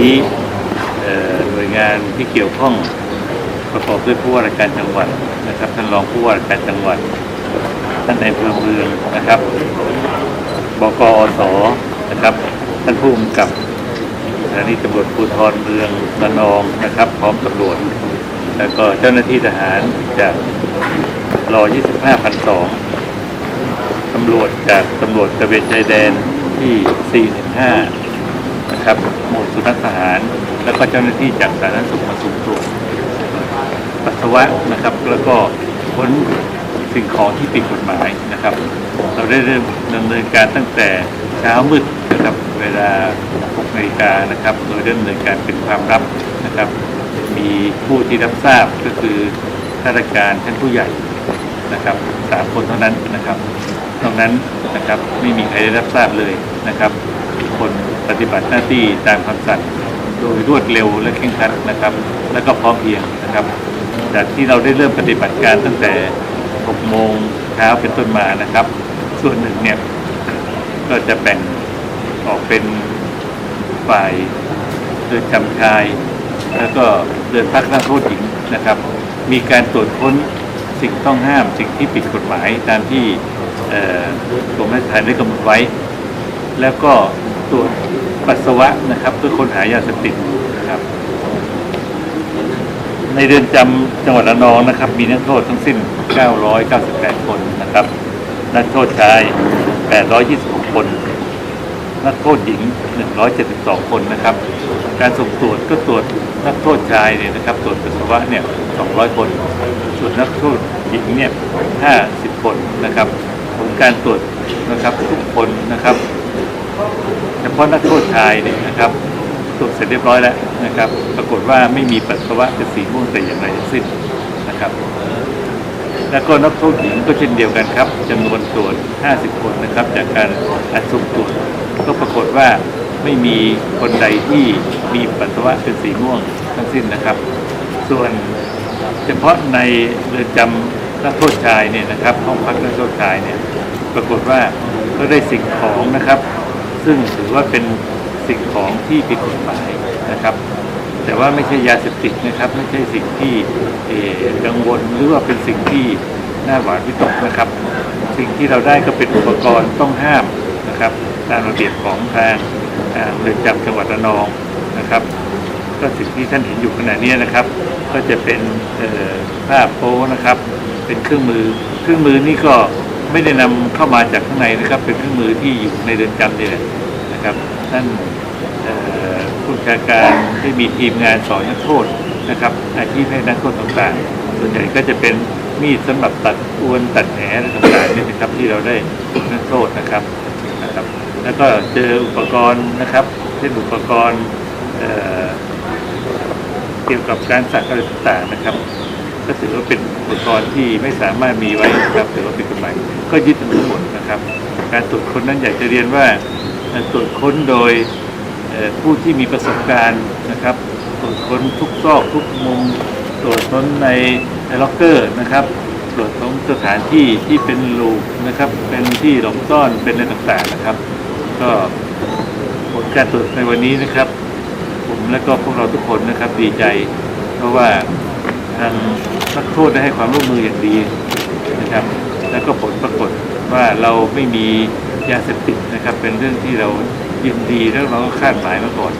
นี้หน่วยงานที่เกี่ยวข้องประกอบด้วยผู้ว่าราชการจังหวัดนะครับท่านรองผู้ว่าราชการจังหวัด ท่านในายอำเภอเมืองนะครับบกอสนะครับท่านผู้กำกับสถานีตำรวจภูธรเมืองระนองนะครับ พร้อมตำรวจ แล้วก็เจ้าหน้าที่ทหารจากรอ25พันสองตำรวจจากตำรวจตะเวนชายแดนที่ 415 นะครับหมู่สุนัขทหาร แล้วก็เจ้าหน้าที่จากสาธารณสุขมาสุมตรวจปัสสาวะนะครับ แล้วก็ค้นสิ่งของที่ผิดกฎหมายนะครับ เราได้เริ่มดำเนินการตั้งแต่เช้ามืดนะครับเวลา6นาฬิกานะครับ โดยดำเนินการเป็นความลับนะครับ มีผู้ที่รับทราบก็คือข้าราชการท่านผู้ใหญ่นะครับสามคนเท่านั้นนะครับนอกนั้นนะครับไม่มีใครได้รับทราบเลยนะครับ คน ปฏิบัติหน้าที่ตามคำสั่งโดยรวดเร็วและเคร่งครัดนะครับ และก็พร้อมเพียงนะครับจากที่เราได้เริ่มปฏิบัติการตั้งแต่ 6 โมงเช้าเป็นต้นมานะครับ ส่วนหนึ่งเนี่ยก็จะแบ่งออกเป็นฝ่ายเรือนจำชาย แล้วก็เรือนพักนักโทษหญิงนะครับ มีการตรวจค้นสิ่งต้องห้ามสิ่งที่ผิดกฎหมายตามที่กรมราชทัณฑ์ได้กำหนดไว้ แล้วก็ตรวจ ปัสสาวะนะครับ เพื่อค้นหายาเสพติดนะครับ ในเรือนจำจังหวัดระนองนะครับ มีนักโทษทั้งสิ้น 998 คนนะครับ นักโทษชาย 826 คน นักโทษหญิง 172 คนนะครับ การสุ่มตรวจก็ตรวจนักโทษชายเนี่ยนะครับตรวจปัสสาวะเนี่ย 200 คนส่วนนักโทษหญิงเนี่ย 50 คนนะครับผลการตรวจนะครับทุกคนนะครับ เฉพาะนักโทษชายเนี่ยนะครับตรวจเสร็จเรียบร้อยแล้วนะครับ ปรากฏว่าไม่มีปัสสาวะเป็นสีม่วงแต่อย่างไรทั้งสิ้นนะครับ แล้วก็นักโทษหญิงก็เช่นเดียวกันครับจำนวนตรวจ 50 คนนะครับ จากการอัดสุ่มตรวจก็ปรากฏว่าไม่มีคนใดที่มีปัสสาวะเป็นสีม่วงทั้งสิ้นนะครับ ส่วนเฉพาะในเรือนจำนักโทษชายเนี่ยนะครับห้องพักนักโทษชายเนี่ยปรากฏว่าก็ได้สิ่งของนะครับ ซึ่งถือว่าเป็นสิ่งของที่ผิดกฎหมายนะครับ แต่ว่าไม่ใช่ยาเสพติดนะครับ ไม่ใช่สิ่งที่เออกังวลหรือว่าเป็นสิ่งที่น่าหวาดวิตกนะครับ สิ่งที่เราได้ก็เป็นอุปกรณ์ต้องห้ามนะครับ ตามระเบียบของทางเรือนจำจังหวัดระนองนะครับ ก็สิ่งที่ท่านเห็นอยู่ขณะนี้นะครับ ก็จะเป็นเอ่อผ้าโป๊นะครับ เป็นเครื่องมือ เครื่องมือนี่ก็ ไม่ได้นำเข้ามาจากข้างในนะครับ เป็นเครื่องมือที่อยู่ในเรือนจำนี่แหละนะครับท่านผู้บัญชาการได้มีทีมงานสอนนักโทษนะครับอาชีพให้นักโทษต่างๆ ส่วนใหญ่ก็จะเป็นมีดสำหรับตัดอวนตัดแหอะต่างๆนี่นะครับที่เราได้นักโทษนะครับนะครับ แล้วก็เจออุปกรณ์นะครับเช่นอุปกรณ์เอ่อเกี่ยวกับการสักอะไรต่างๆนะครับ ก็ถือว่าเป็นอุปกรณ์ที่ไม่สามารถมีไว้นะครับถือว่าเป็นกฎหมายก็ยึดทั้งหมดนะครับ การตรวจค้นนั้นอยากจะเรียนว่าตรวจค้นโดยผู้ที่มีประสบการณ์นะครับตรวจค้นทุกซอกทุกมุมตรวจค้นในล็อกเกอร์นะครับตรวจค้นสถานที่ที่เป็นลูกนะครับ เป็นที่หลบซ่อนเป็นอะไรต่างๆนะครับ ก็ผลการตรวจในวันนี้นะครับ ผมและก็พวกเราทุกคนนะครับดีใจ เพราะว่า ทางนักโทษได้ให้ความร่วมมืออย่างดีนะครับ แล้วก็ผลปรากฏว่าเราไม่มียาเสพติดนะครับ เป็นเรื่องที่เรายินดีแล้วเราก็คาดหมายมาก่อน